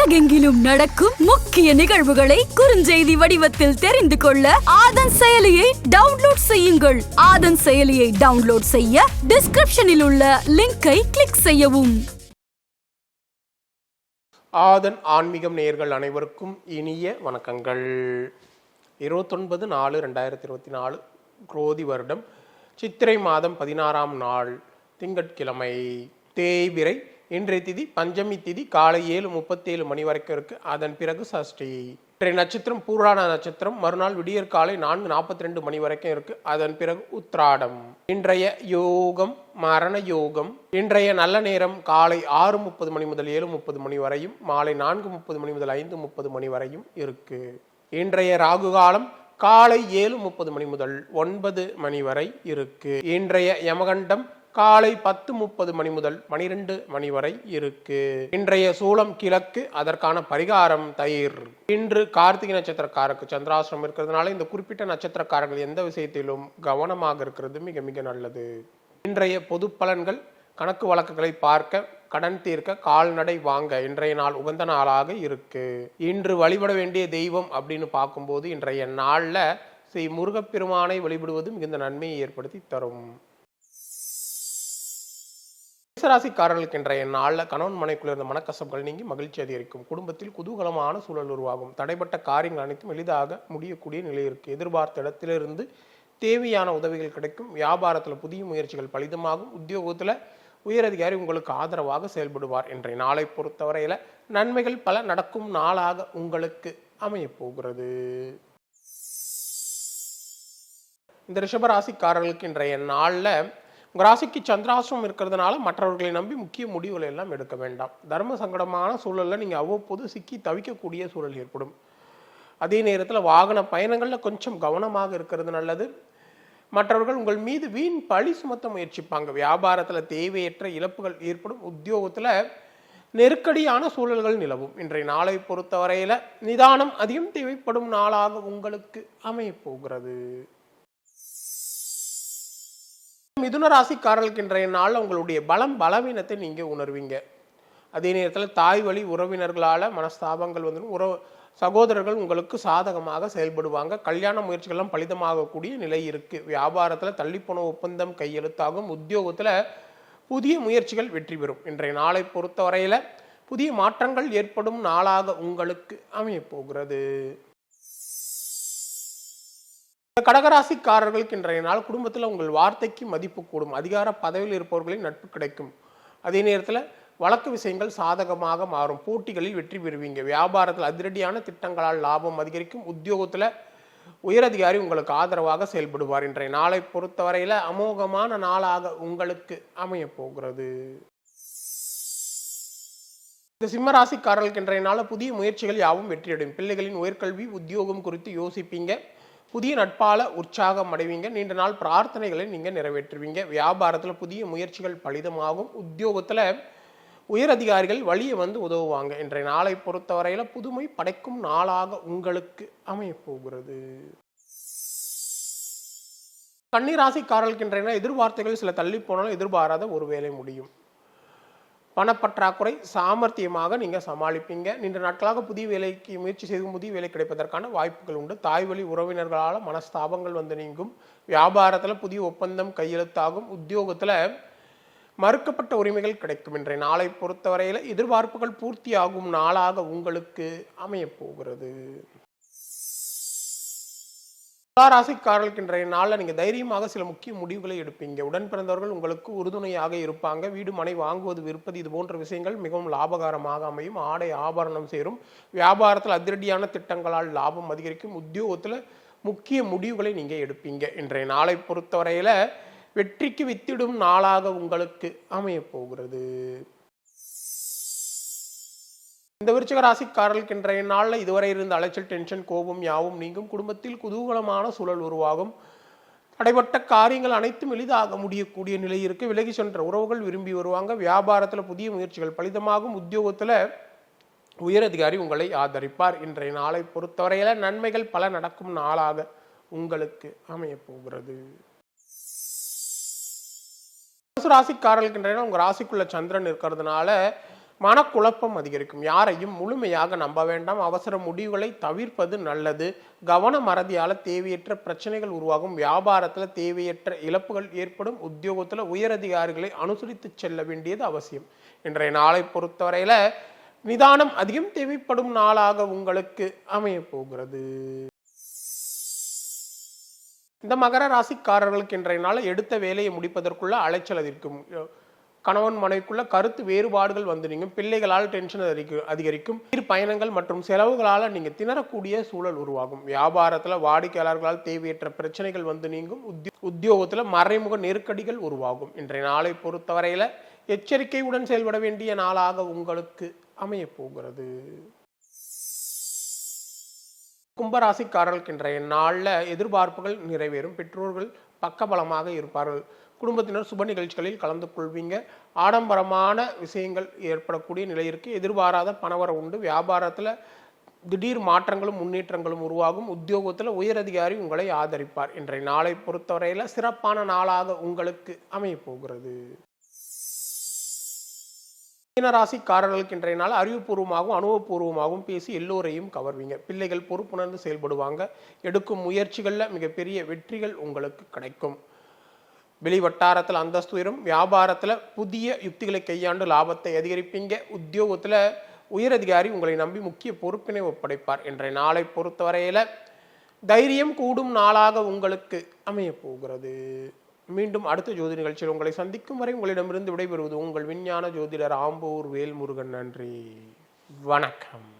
உலகெங்கிலும் நடக்கும் முக்கிய நிகழ்வுகளை குறுஞ்செய்தி வடிவத்தில் தெரிந்து கொள்ள ஆதன் செயலியை டவுன்லோட் செய்யுங்கள். ஆதன் செயலியை டவுன்லோட் செய்ய டிஸ்கிரிப்ஷனில் உள்ள லிங்கை கிளிக் செய்யவும். ஆதன் ஆன்மீகம் நேயர்கள் அனைவருக்கும் இனிய வணக்கங்கள். இருபத்தொன்பது நாலு ரெண்டாயிரத்தி இருபத்தி நாலு குரோதி வருடம். சித்திரை மாதம் பதினாறாம் நாள் திங்கட்கிழமை. தேய்பிறை இன்றைய திதி பஞ்சமி திதி காலை ஏழு முப்பத்தேழு மணி வரைக்கும் இருக்கு. அதன் பிறகு சஷ்டி. இன்றைய நட்சத்திரம் பூராண நட்சத்திரம். மறுநாள் விடியற் காலை நான்கு நாற்பத்தி ரெண்டு மணி வரைக்கும் இருக்கு. அதன் பிறகு உத்ராடம் இன்றைய யோகம் மரண யோகம். இன்றைய நல்ல நேரம் காலை ஆறு முப்பது மணி முதல் ஏழு முப்பது மணி வரையும் மாலை நான்கு முப்பது மணி முதல் ஐந்து முப்பது மணி வரையும் இருக்கு. இன்றைய ராகு காலம் காலை ஏழு முப்பது மணி முதல் ஒன்பது மணி வரை இருக்கு. இன்றைய யமகண்டம் காலை பத்து முப்பது மணி முதல் பனிரெண்டு மணி வரை இருக்கு. இன்றைய சூளம் கிழக்கு அதற்கான பரிகாரம் தயிர். இன்று கார்த்திகை நட்சத்திரக்காரருக்கு சந்திராசிரம் இருக்கிறதுனால இந்த குறிப்பிட்ட நட்சத்திரக்காரர்கள் எந்த விஷயத்திலும் கவனமாக இருக்கிறது மிக மிக நல்லது. இன்றைய பொது பலன்கள் கணக்கு வழக்குகளை பார்க்க கடன் தீர்க்க கால்நடை வாங்க இன்றைய நாள் உகந்த நாளாக இருக்கு. இன்று வழிபட வேண்டிய தெய்வம் அப்படின்னு பார்க்கும்போது இன்றைய நாளில் ஸ்ரீ முருகப்பெருமானை வழிபடுவது மிகுந்த நன்மையை ஏற்படுத்தி தரும். மேசராசிக்காரர்களுக்கு இன்றைய நாளில் கணவன் மனைக்குள்ள இருந்த மனக்கசப்புகள் நீங்கி மகிழ்ச்சி அதிகரிக்கும். குடும்பத்தில் குதூகலமான சூழல் உருவாகும். தடைப்பட்ட காரியங்கள் அனைத்தும் எளிதாக முடியக்கூடிய நிலை இருக்கு. எதிர்பார்த்த இடத்திலிருந்து தேவையான உதவிகள் கிடைக்கும். வியாபாரத்தில் புதிய முயற்சிகள் பலிதமாகும். உத்தியோகத்தில் உயரதிகாரி உங்களுக்கு ஆதரவாக செயல்படுவார் இன்றைய நாளை பொறுத்தவரையில நன்மைகள் பல நடக்கும் நாளாக உங்களுக்கு அமையப்போகிறது இந்த ரிஷபராசிக்காரர்களுக்கு இன்றைய நாளில் உங்கள் ராசிக்கு சந்திராசிரமம் இருக்கிறதுனால மற்றவர்களை நம்பி முக்கிய முடிவுகளை எல்லாம் எடுக்க வேண்டாம். தர்ம சங்கடமான சூழலில் நீங்கள் அவ்வப்போது சிக்கி தவிக்கக்கூடிய சூழல் ஏற்படும். அதே நேரத்தில் வாகன பயணங்களில் கொஞ்சம் கவனமாக இருக்கிறது நல்லது. மற்றவர்கள் உங்கள் மீது வீண் பழி சுமத்த முயற்சிப்பாங்க. வியாபாரத்தில் தேவையற்ற இழப்புகள் ஏற்படும். உத்தியோகத்தில் நெருக்கடியான சூழல்கள் நிலவும். இன்றைய நாளை பொறுத்தவரையில் நிதானம் அதிகம் தேவைப்படும் நாளாக உங்களுக்கு அமையப்போகிறது. மிதுன ராசிக்காரர்களுக்கு இன்றைய நாளில் உங்களுடைய பலம் பலவீனத்தை நீங்கள் உணர்வீங்க. அதே நேரத்தில் தாய் வழி உறவினர்களால் மனஸ்தாபங்கள் வந்து உறவு சகோதரர்கள் உங்களுக்கு சாதகமாக செயல்படுவாங்க. கல்யாண முயற்சிகள்லாம் பலிதமாகக்கூடிய நிலை இருக்குது வியாபாரத்தில் தள்ளிப்போன ஒப்பந்தம் கையெழுத்தாகும். உத்தியோகத்தில் புதிய முயற்சிகள் வெற்றி பெறும். இன்றைய நாளை பொறுத்தவரையில் புதிய மாற்றங்கள் ஏற்படும் நாளாக உங்களுக்கு அமையப் போகிறது. கடகராசிக்காரர்களுக்கு இன்றைய நாள் குடும்பத்தில் உங்கள் வார்த்தைக்கு மதிப்பு கூடும். அதிகார பதவியில் இருப்பவர்களின் நட்பு கிடைக்கும். அதே நேரத்தில் வழக்கு விஷயங்கள் சாதகமாக மாறும். போட்டிகளில் வெற்றி பெறுவீங்க. வியாபாரத்தில் அதிரடியான திட்டங்களால் லாபம் அதிகரிக்கும். உத்தியோகத்தில் உயரதிகாரி உங்களுக்கு ஆதரவாக செயல்படுவார். இன்றைய நாளை பொறுத்தவரையில் அமோகமான நாளாக உங்களுக்கு அமையப் போகிறது. இந்த சிம்மராசிக்காரர்களுக்கு இன்றைய நாள் புதிய முயற்சிகள் யாவும் வெற்றியடையும். பிள்ளைகளின் உயர்கல்வி உத்தியோகம் குறித்து யோசிப்பீங்க. புதிய நட்பால உற்சாகம் அடைவீங்க. நீண்ட நாள் பிரார்த்தனைகளை நீங்கள் நிறைவேற்றுவீங்க. வியாபாரத்தில் புதிய முயற்சிகள் பலிதமாகும். உத்தியோகத்தில் உயர் அதிகாரிகள் வழியை வந்து உதவுவாங்க. இன்றைய நாளை பொறுத்தவரையில் புதுமை படைக்கும் நாளாக உங்களுக்கு அமையப்போகிறது. கன்னிராசிக்காரர்களுக்கு இன்றைய எதிர்பார்த்தைகள் சில தள்ளி போனாலும் எதிர்பாராத ஒரு வேலை முடியும். பணப்பற்றாக்குறை சாமர்த்தியமாக நீங்கள் சமாளிப்பீங்க. நீண்ட நாட்களாக புதிய வேலைக்கு முயற்சி செய்து புதிய வேலை கிடைப்பதற்கான வாய்ப்புகள் உண்டு. தாய் வழி உறவினர்களால் மனஸ்தாபங்கள் வந்து நீங்கும். வியாபாரத்தில் புதிய ஒப்பந்தம் கையெழுத்தாகும். உத்தியோகத்தில் மறுக்கப்பட்ட உரிமைகள் கிடைக்கும். இன்றைய நாளை பொறுத்தவரையில் எதிர்பார்ப்புகள் பூர்த்தியாகும் நாளாக உங்களுக்கு அமையப் போகிறது. ராசிக்காரர்களுக்கு இன்றைய நாளில் நீங்கள் தைரியமாக சில முக்கிய முடிவுகளை எடுப்பீங்க. உடன் பிறந்தவர்கள் உங்களுக்கு உறுதுணையாக இருப்பாங்க. வீடு மனை வாங்குவது விற்பது இது போன்ற விஷயங்கள் மிகவும் லாபகரமாக அமையும். ஆடை ஆபரணம் சேரும். வியாபாரத்தில் அதிரடியான திட்டங்களால் லாபம் அதிகரிக்கும். உத்தியோகத்தில் முக்கிய முடிவுகளை நீங்கள் எடுப்பீங்க. இன்றைய நாளை பொறுத்தவரையில் வெற்றிக்கு வித்திடும் நாளாக உங்களுக்கு அமையப் போகிறது. இந்த விருச்சிக ராசிக்காரர்களுக்கு இன்றைய நாளில் இதுவரை இருந்த அலைச்சல் டென்ஷன் கோபம் யாவும் நீங்கும். குடும்பத்தில் குதூகலமான சூழல் உருவாகும். தடைப்பட்ட காரியங்கள் அனைத்தும் எளிதாக முடியக்கூடிய நிலை இருக்கு. விலகி சென்ற உறவுகள் விரும்பி வருவாங்க. வியாபாரத்தில் புதிய முயற்சிகள் பலிதமாகும். உத்தியோகத்தில் உயரதிகாரி உங்களை ஆதரிப்பார். இன்றைய நாளை பொறுத்தவரையில நன்மைகள் பல நடக்கும் நாளாக உங்களுக்கு அமையப்போகிறது ராசிக்காரர்களுக்கு இன்றைய உங்க ராசிக்குள்ள சந்திரன் இருக்கிறதுனால மனக்குழப்பம் அதிகரிக்கும். யாரையும் முழுமையாக நம்ப வேண்டாம். அவசர முடிவுகளை தவிர்ப்பது நல்லது. கவன மறதியால் தேவையற்ற பிரச்சனைகள் உருவாகும். வியாபாரத்தில் தேவையற்ற இழப்புகள் ஏற்படும். உத்தியோகத்தில் உயரதிகாரிகளை அனுசரித்து செல்ல வேண்டியது அவசியம். இன்றைய நாளை பொறுத்தவரையில் நிதானம் அதிகம் தேவைப்படும் நாளாக உங்களுக்கு அமைய போகிறது. இந்த மகர ராசிக்காரர்களுக்கு இன்றைய நாள் எடுத்த வேலையை முடிப்பதற்குள்ள அலைச்சல் அதிர்க்கும் கணவன் மனைவிக்குள்ள கருத்து வேறுபாடுகள் வந்து நீங்க பிள்ளைகளால் டென்ஷன் அதிகரிக்கும் அதிகரிக்கும். நீர் பயணங்கள் மற்றும் செலவுகளால் நீங்கள் திணறக்கூடிய சூழல் உருவாகும். வியாபாரத்தில் வாடிக்கையாளர்களால் தேவையற்ற பிரச்சனைகள் வந்து நீங்கும். உத்தியோ- உத்தியோகத்தில் மறைமுக நெருக்கடிகள் உருவாகும். இன்றைய நாளை பொறுத்தவரையில் எச்சரிக்கையுடன் செயல்பட வேண்டிய நாளாக உங்களுக்கு அமைய போகிறது. கும்பராசிக்காரர்களுக்கு இன்றைய நாளில் எதிர்பார்ப்புகள் நிறைவேறும். பெற்றோர்கள் பக்கபலமாக இருப்பார்கள். குடும்பத்தினர் சுப நிகழ்ச்சிகளில் கலந்து கொள்வீங்க. ஆடம்பரமான விஷயங்கள் ஏற்படக்கூடிய நிலை இருக்குது எதிர்பாராத பணவர உண்டு. வியாபாரத்தில் திடீர் மாற்றங்களும் முன்னேற்றங்களும் உருவாகும். உத்தியோகத்தில் உயரதிகாரி உங்களை ஆதரிப்பார். இன்றைய நாளை பொறுத்தவரையில் சிறப்பான நாளாக உங்களுக்கு அமையப்போகிறது மீனராசிக்காரர்களுக்கு இன்றைய நாள் அறிவுபூர்வமாகவும் அனுபவபூர்வமாகவும் பேசி எல்லோரையும் கவர்வீங்க. பிள்ளைகள் பொறுப்புணர்ந்து செயல்படுவாங்க. எடுக்கும் முயற்சிகளில் மிகப்பெரிய வெற்றிகள் உங்களுக்கு கிடைக்கும். வெளி வட்டாரத்தில் அந்தஸ்து உயரும். வியாபாரத்தில் புதிய யுக்திகளை கையாண்டு லாபத்தை அதிகரிப்பீங்க. உத்தியோகத்தில் உயரதிகாரி உங்களை நம்பி முக்கிய பொறுப்பினை ஒப்படைப்பார். என்ற நாளை பொறுத்தவரையில் தைரியம் கூடும் நாளாக உங்களுக்கு அமைய போகிறது. மீண்டும் அடுத்த ஜோதி நிகழ்ச்சியில் உங்களை சந்திக்கும் வரை உங்களிடமிருந்து விடைபெறுவது உங்கள் விஞ்ஞான ஜோதிடர் ஆம்பூர் வேல்முருகன் நன்றி. வணக்கம்.